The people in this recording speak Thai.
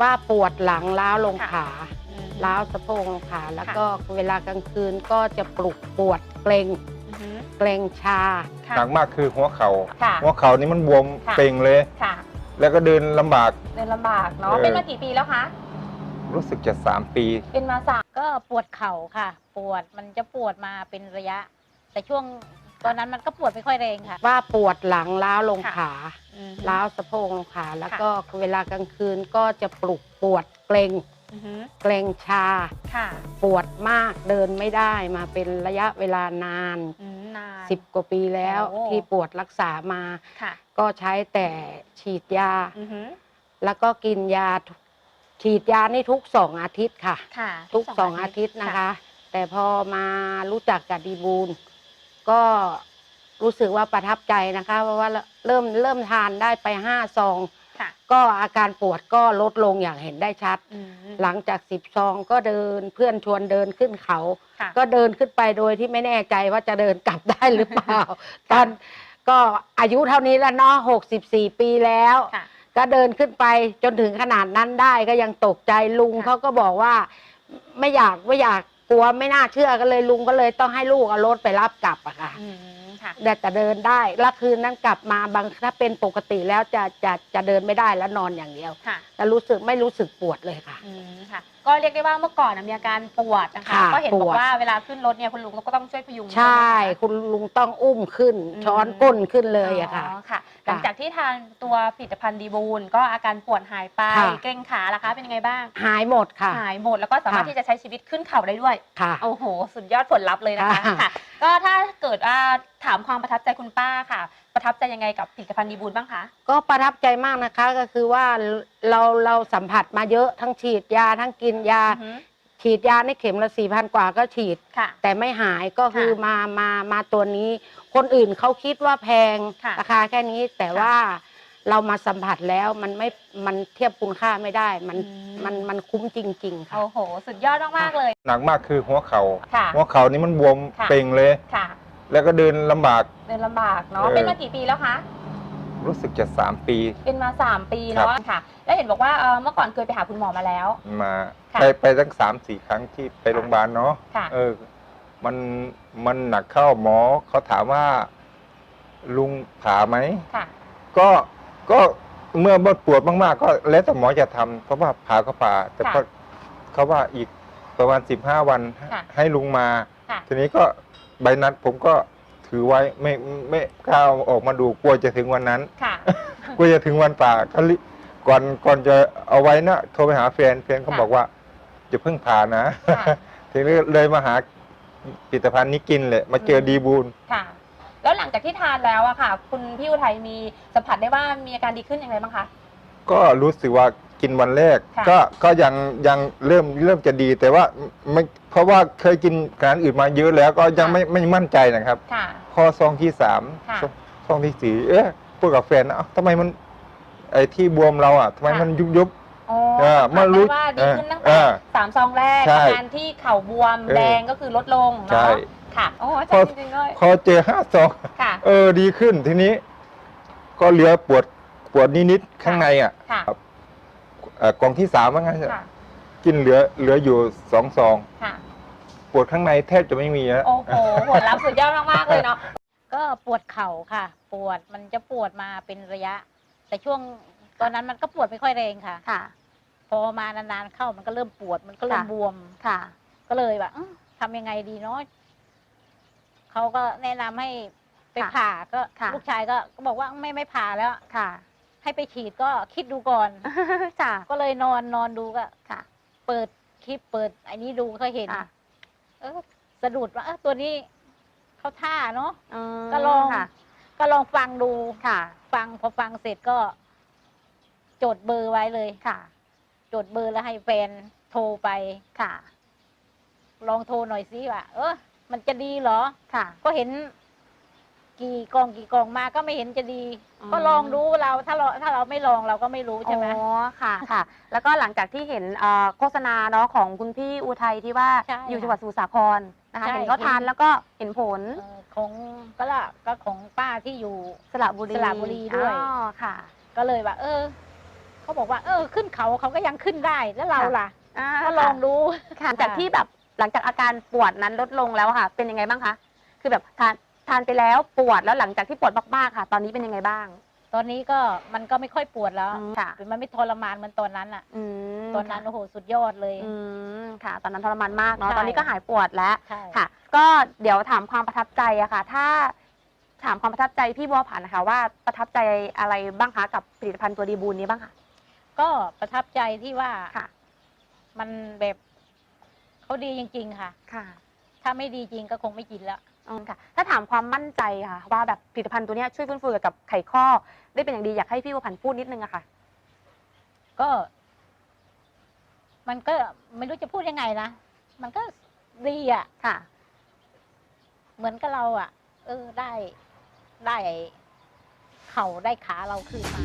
ว่าปวดหลังล้าวลงค่ะขาอืมล้าวสะโพกลงขาแล้วค่ะก็เวลากลางคืนก็จะปลุกปวดเกรงอือหือเกรงชาค่ะหนักมากคือหัวเขาค่ะ่าหัวเข่านี่มันบวมค่ะเป่งเลยค่ะ แล้วก็เดินลำบากเดินลำบากเนาะเออเป็นมากี่ปีแล้วคะรู้สึกจะสามปี เป็นมาสามก็ปวดเข่าค่ะ ปวดมันจะปวดมาเป็นระยะ แต่ช่วง ตอนนั้นมันก็ปวดไม่ค่อยแรงค่ะ ว่าปวดหลังล้าวลงค่ะขาอืม ล้าวสะโพกลงขา แล้วก็เวลากลางคืนก็จะปลุกปวดเกรงอือหือเกรงชา ค่ะปวดมากเดินไม่ได้มาเป็นระยะเวลานานอืมนาน สิบกว่าปีแล้วโอ้ ที่ปวดรักษามา ค่ะก็ใช้แต่ฉีดยา อือหือแล้วก็กินยาทุกฉีดยานี่ทุกสองอาทิตย์ค่ะ ค่ะทุกสองอาทิตย์นะคะ แต่พอมารู้จักกับดีบูล ก็รู้สึกว่าประทับใจนะคะ เพราะว่าเริ่มเริ่มทานได้ไปห้าซอง ค่ะ ก็อาการปวดก็ลดลงอย่างเห็นได้ชัด อืม หลังจากสิบซองก็เดินเพื่อนชวนเดินขึ้นเขา ค่ะ ก็เดินขึ้นไปโดยที่ไม่แน่ใจว่าจะเดินกลับได้หรือเปล่า ตอนก็อายุเท่านี้แล้วเนาะหกสิบสี่ปีแล้ว ค่ะ ก็เดินขึ้นไปจนถึงขนาดนั้นได้ก็ยังตกใจลุงค่ะ เขาก็บอกว่า ไม่อยากไม่อยาก กลัวไม่น่าเชื่อก็เลยลุงก็เลยต้องให้ลูกเอารถไปรับกลับอะค่ะอืม ค่ะ แต่แต่เดินได้แล้วคืนนั้นกลับมาบางถ้าเป็นปกติแล้วจะจะจะเดินไม่ได้แล้วนอนอย่างเดียวค่ะ แต่รู้สึกไม่รู้สึกปวดเลยค่ะ อืมค่ะ ก็เรียกได้ว่าเมื่อก่อนนะมีอาการปวดนะคะ ค่ะก็เห็นบอปวกด ว่าเวลาขึ้นรถเนี่ยคุณลุงก็ต้องช่วยพยุงใช่ ไหมคะ คุณลุงต้องอุ้มขึ้น อืม ช้อนก้นขึ้นเลยอะค่ะ อ๋อค่ะหลังจากที่ทานตัวผลิตภัณฑ์ดีบูลก็อาการปวดหายไปค่ะ เกร็งขาล่ะคะเป็นยังไงบ้าง หายหมดค่ะ หายหมดแล้วก็สามารถค่ะ ที่จะใช้ชีวิตขึ้นเขาได้ด้วย ค่ะ โอ้โห สุดยอดผลลัพธ์เลยนะคะค่ะ ค่ะ ก็ถ้าเกิดว่าถามความประทับใจคุณป้าค่ะ ประทับใจยังไงกับผลิตภัณฑ์ดีบูลบ้างคะ ก็ประทับใจมากนะคะก็คือว่าเราเราสัมผัสมาเยอะทั้งฉีดยาทั้งกินยาอือฮึฉีดยาในเข็มละสี่พันกว่าก็ฉีด ค่ะแต่ไม่หายก็คือค่ะมามามาตัวนี้ คนอื่นเขาคิดว่าแพงค่ะราคาแค่นี้แต่ค่ะว่า เรามาสัมผัสแล้วมันไม่มันเทียบคุณค่าไม่ได้ มันอืมมันมันคุ้มจริง ๆ ค่ะ โอ้โห สุดยอดมากๆเลย หนักมากคือหัวเขา่าค่ะหัวเข่านี่มันบวมค่ะ เป่งเลย ค่ะ แล้วก็เดินลำบาก เดินลำบากเนาะ เออ เป็นมากี่ปีแล้วคะ รู้สึกจะสามปี เป็นมาสามปีเนาะค่ะ แล้วเห็นบอกว่าเอ่อเมื่อก่อนเคยไปหาคุณหมอมาแล้ว มาค่ะ ไปไปตั้งสามสี่ครั้งที่ไปโรงพยาบาลเนาะค่ะ เออ มันมันหนักเข้าหมอเขาถามว่า ลุงผ่าไหม ค่ะ ก็ ก็เมื่อบปวดมากๆ ก็แล้วแต่หมอจะทำเพราะว่าผ่าก็ผ่าแต่ค่ะก็เขาว่าอีกประมาณสิบห้าวันค่ะ ให้ลุงมา ค่ะ ทีนี้ก็ใบนัดผมก็ถือไว้ไม่ไม่กล้าเอาออกมาดูกลัวจะถึงวันนั้น ค่ะ กลัวจะถึงวันป่าก็รีก่อนก่อนจะเอาไว้นะโทรไปหาแฟนแฟนเขาค่ะบอกว่าจะเพิ่งผ่านะค่ะ ทีนี้เลยมาหาผลิตภัณฑ์นี้กินเลยมาเจออืมดีบูลค่ะ แล้วหลังจากที่ทานแล้วอะค่ะ คุณพี่อุทัยมีสัมผัสได้ว่ามีอาการดีขึ้นอย่างไรบ้างคะ ก็รู้สึกว่ากินวันแรก ค่ะ ก็ก็ยังยังเริ่มเริ่มจะดีแต่ว่าไม่เพราะว่าเคยกินอาหารอื่นมาเยอะแล้วก็ยังไม่ไม่มั่นใจนะครับ ค่ะ พอซองที่สามค่ะ ซองซองที่สี่เอ๊ะพูดกับแฟนนะเอ้าทำไมมัน ไอ้ที่บวมเราอะทำไมค่ะมันยุบยุบ อ๋อเออสัมผัสเมื่อรู้ได้ว่าดีขึ้นตั้งเอแต่อสามซองแรกใช่อาการที่เข่าบวมเออ แดงก็คือลดลงใช่ เนาะ ค่ะโอ้ใช่พอจริงๆด้วยพอเจอห้าซองค่ะ เออดีขึ้นทีนี้ ก็เหลือปวดปวดนิดๆข้างในอะค่ะเอ่อกล่องที่สามว่างั้นค่ะกินเหลือเหลืออยู่สองซอง ค่ะ ปวดข้างในแทบจะไม่มีแล้ว โอ้โหผลลัพธ์สุดยอดมากๆเลยเนาะ ก็ปวดเข่าค่ะ ปวดมันจะปวดมาเป็นระยะ แต่ช่วงตอนนั้นมันก็ปวดไม่ค่อยแรงค่ะ ค่ะ พอมานานๆเข้ามันก็เริ่มปวดมันก็เริ่มค่ะ บวม ค่ะ ก็เลยแบบอื้อทำยังไงดีเนาะ เขาก็แนะนำให้ไปค่ะผ่าก็ค่ะ ลูกชายก็ก็บอกว่าไม่ไม่ผ่าแล้ว ค่ะ ให้ไปฉีดก็คิดดูก่อน จ้ะ ก็เลยนอนนอนดูก็ค่ะ เปิดคลิปเปิดไอ้นี้ดูก็เห็น ค่ะ เออสะดุดว่าเออตัวนี้เขาท่าเนาะ อืมก็ลอง ค่ะ ก็ลองฟังดู ค่ะ ฟังพอฟังเสร็จก็ จดเบอร์ไว้เลย ค่ะ จดเบอร์แล้วให้แฟนโทรไป ค่ะ ลองโทรหน่อยสิว่า เออ มันจะดีเหรอ ค่ะ ก็เห็น กี่กองกี่กองมาก็ไม่เห็นจะดี อืม ก็ลองดูเราถ้าเราถ้าเราไม่ลองเราก็ไม่รู้ใช่ไหม อ๋อค่ะค่ะ แล้วก็หลังจากที่เห็นเอ่อโฆษณาเนาะของคุณพี่อุทัยที่ว่าใช่อยู่จังหวัดสมุทรสาครนะคะใช่ เห็นเขาทานเห็นแล้วก็เห็นผลเออของก็ละก็ของป้าที่อยู่ สระบุรีสระบุรีด้วย อ๋อค่ะ ก็เลยว่า เออเขาบอกว่า เออ ขึ้นเขาเขาก็ยังขึ้นได้แล้วเราล่ะ อ่าก็ลองดู ค่ะจากที่แบบ หลังจากอาการปวดนั้นลดลงแล้วอะค่ะ เป็นยังไงบ้างคะคือแบบทานทานไปแล้วปวดแล้วหลังจากที่ปวดมากๆค่ะ ตอนนี้เป็นยังไงบ้าง ตอนนี้ก็มันก็ไม่ค่อยปวดแล้วอืมค่ะมันไม่ทรมานเหมือนตอนนั้นอะอืมตอนนั้นโอ้โหสุดยอดเลยอืมค่ะ ตอนนั้นทรมานมากเนาะใช่ตอนนี้ก็หายปวดแล้วใช่ค่ะ ก็เดี๋ยวถามความประทับใจอะค่ะ ถ้าถามความประทับใจพี่บัวผันนะคะว่าประทับใจอะไรบ้างคะกับผลิตภัณฑ์ตัวดีบูนนี้บ้างคะก็ประทับใจที่ว่าค่ะ มันแบบ เขาดีจริง ๆ ค่ะ ค่ะถ้าไม่ดีจริงก็คงไม่กินแล้วอืมค่ะ ถ้าถามความมั่นใจค่ะว่าแบบผลิตภัณฑ์ตัวเนี้ยช่วยฟื้นฟูเกี่ยวกับไขข้อ ได้เป็นอย่างดีอยากให้พี่บัวผันพูดนิดนึงอะค่ะ ก็ มันก็ไม่รู้จะพูดยังไงนะมันก็ดีอะ ค่ะ เหมือนกับเราอะ เออได้ได้เข่าได้ขาเราคืนมา